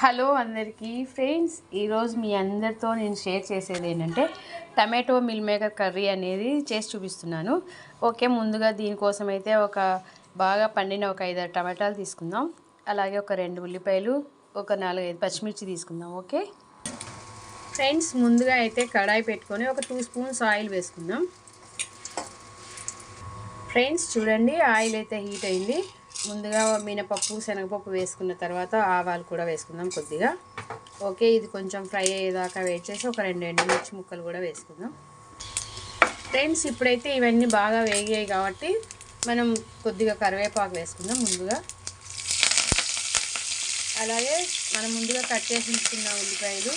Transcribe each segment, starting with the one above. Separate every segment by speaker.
Speaker 1: Hello అందరికీ. Friends ఈరోజు మీ అందరితో నేను షేర్ చేసేది ఏంటంటే టమాటో మిల్ మేకర్ కర్రీ అనేది చేసి చూపిస్తున్నాను. ఓకే ముందుగా దీనికోసం అయితే ఒక బాగా పండిన ఒక ఐదారు టమాటాలు తీసుకుందాం. అలాగే ఒక రెండు ఉల్లిపాయలు ఒక నాలుగైదు పచ్చిమిర్చి తీసుకుందాం ఓకే? ఫ్రెండ్స్ ముందుగా అయితే కడాయి పెట్టుకొని ఒక టూ స్పూన్స్ ఆయిల్ వేసుకుందాం. ఫ్రెండ్స్ చూడండి ఆయిల్ అయితే హీట్ అయింది. ముందుగా మినపప్పు శనగపప్పు వేసుకున్న తర్వాత ఆవాలు కూడా వేసుకుందాం కొద్దిగా. ఓకే ఇది కొంచెం ఫ్రై అయ్యేదాకా వెయిట్ చేసి ఒక రెండు ఎండుమిర్చి ముక్కలు కూడా వేసుకుందాం. ఫ్రెండ్స్ ఇప్పుడైతే ఇవన్నీ బాగా వేగాయి కాబట్టి మనం కొద్దిగా కరివేపాకు వేసుకుందాం ముందుగా. అలాగే మనం ముందుగా కట్ చేసి ఉంచుకున్న ఉల్లిపాయలు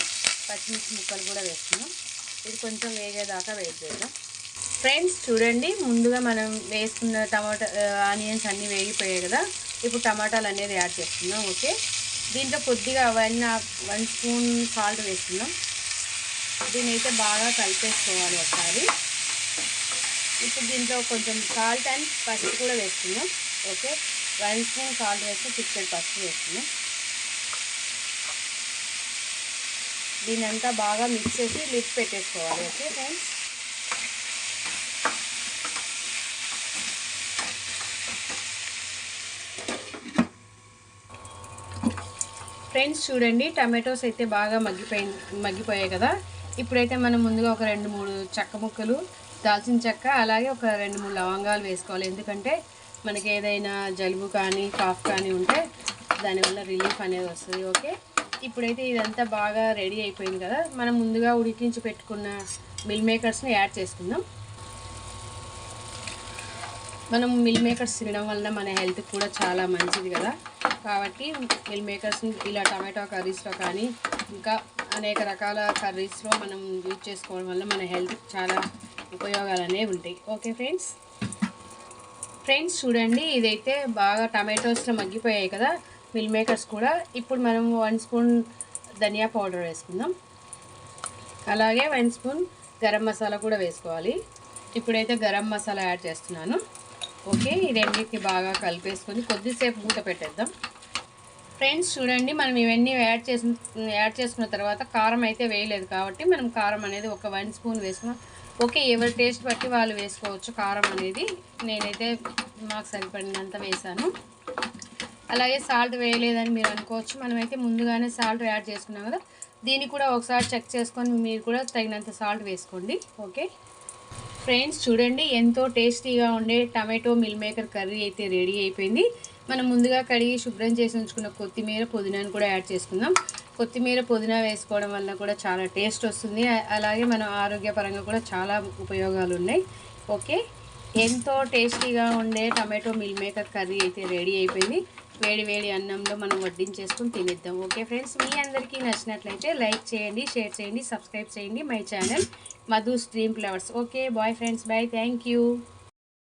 Speaker 1: పచ్చిమిర్చి ముక్కలు కూడా వేసుకుందాం. ఇది కొంచెం వేగేదాకా వెయిట్ చేద్దాం. ఫ్రెండ్స్ చూడండి. ముందుగా మనం వేసుకున్న టమాటా ఆనియన్స్ అన్నీ వేగిపోయాయి కదా. ఇప్పుడు టమాటాలు అనేది యాడ్ చేస్తున్నాం ఓకే? దీంట్లో కొద్దిగా వన్ వన్ స్పూన్ సాల్ట్ వేస్తున్నాం దీని అయితే బాగా కలిపేసుకోవాలి ఒకసారి. ఇప్పుడు దీంట్లో కొంచెం సాల్ట్ అండ్ పసుపు కూడా వేస్తున్నాం ఓకే? వన్ స్పూన్ సాల్ట్ వేస్తే చికెన్ పసుపు వేస్తున్నాం దీని అంతా బాగా మిక్స్ చేసి లిడ్ పెట్టేసుకోవాలి ఓకే ఫ్రెండ్స్? ఫ్రెండ్స్ చూడండి టమాటోస్ అయితే బాగా మగ్గిపోయి మగ్గిపోయాయి కదా. ఇప్పుడైతే మనం ముందుగా ఒక రెండు మూడు చెక్క ముక్కలు దాల్చిన చెక్క అలాగే ఒక రెండు మూడు లవంగాలు వేసుకోవాలి. ఎందుకంటే మనకి ఏదైనా జలుబు కానీ కాఫ్ కానీ ఉంటే దానివల్ల రిలీఫ్ అనేది వస్తుంది ఓకే? ఇప్పుడైతే ఇదంతా బాగా రెడీ అయిపోయింది కదా. మనం ముందుగా ఉడికించి పెట్టుకున్న మిల్ మేకర్స్ని యాడ్ చేసుకుందాం. మనం మిల్ మేకర్స్ తినడం వలన మన హెల్త్కి కూడా చాలా మంచిది కదా. కాబట్టి మిల్ మేకర్స్ని ఇలా టమాటో కర్రీస్లో కానీ ఇంకా అనేక రకాల కర్రీస్లో మనం యూజ్ చేసుకోవడం వల్ల మన హెల్త్ చాలా ఉపయోగాలు అనేవి ఉంటాయి. Okay friends? ఫ్రెండ్స్ చూడండి ఇదైతే బాగా టమాటోస్లో మగ్గిపోయాయి కదా మిల్ మేకర్స్ కూడా. ఇప్పుడు మనం వన్ స్పూన్ ధనియా పౌడర్ వేసుకుందాం. అలాగే వన్ స్పూన్ గరం మసాలా కూడా వేసుకోవాలి. ఇప్పుడైతే గరం మసాలా యాడ్ చేస్తున్నాను. ఓకే ఈ రెండింటిని బాగా కలిపేసుకొని కొద్దిసేపు మూత పెట్టేద్దాం. ఫ్రెండ్స్ చూడండి మనం ఇవన్నీ యాడ్ చేసిన యాడ్ చేసుకున్న తర్వాత కారం అయితే వేయలేదు కాబట్టి మనం కారం అనేది ఒక వన్ స్పూన్ వేసుకున్నాం. ఓకే ఎవరి టేస్ట్ బట్టి వాళ్ళు వేసుకోవచ్చు కారం అనేది. నేనైతే మాకు సరిపడినంత వేసాను అలాగే సాల్ట్ వేయలేదని మీరు అనుకోవచ్చు. మనమైతే ముందుగానే సాల్ట్ యాడ్ చేసుకున్నాం కదా. దీన్ని కూడా ఒకసారి చెక్ చేసుకొని మీరు కూడా తగినంత సాల్ట్ వేసుకోండి. ఓకే? ఫ్రెండ్స్ చూడండి ఎంతో టేస్టీగా ఉండే టమాటో మిల్ మేకర్ కర్రీ అయితే రెడీ అయిపోయింది. మనం ముందుగా కడిగి శుభ్రం చేసి ఉంచుకున్న కొత్తిమీర పుదీనాను కూడా యాడ్ చేసుకుందాం. కొత్తిమీర పుదీనా వేసుకోవడం వల్ల కూడా చాలా టేస్ట్ వస్తుంది. అలాగే మన ఆరోగ్యపరంగా కూడా చాలా ఉపయోగాలు ఉన్నాయి. ఓకే? ఎంతో టేస్టీగా ఉండే టమాటో మిల్ మేకర్ కర్రీ అయితే రెడీ అయిపోయింది. వేడి వేడి అన్నంలో మనం వడ్డించేసుకుని తినేద్దాం. ఓకే ఫ్రెండ్స్ మీ అందరికీ నచ్చినట్లయితే లైక్ చేయండి షేర్ చేయండి సబ్స్క్రైబ్ చేయండి my channel Madhu stream flowers. Okay bye friends bye thank you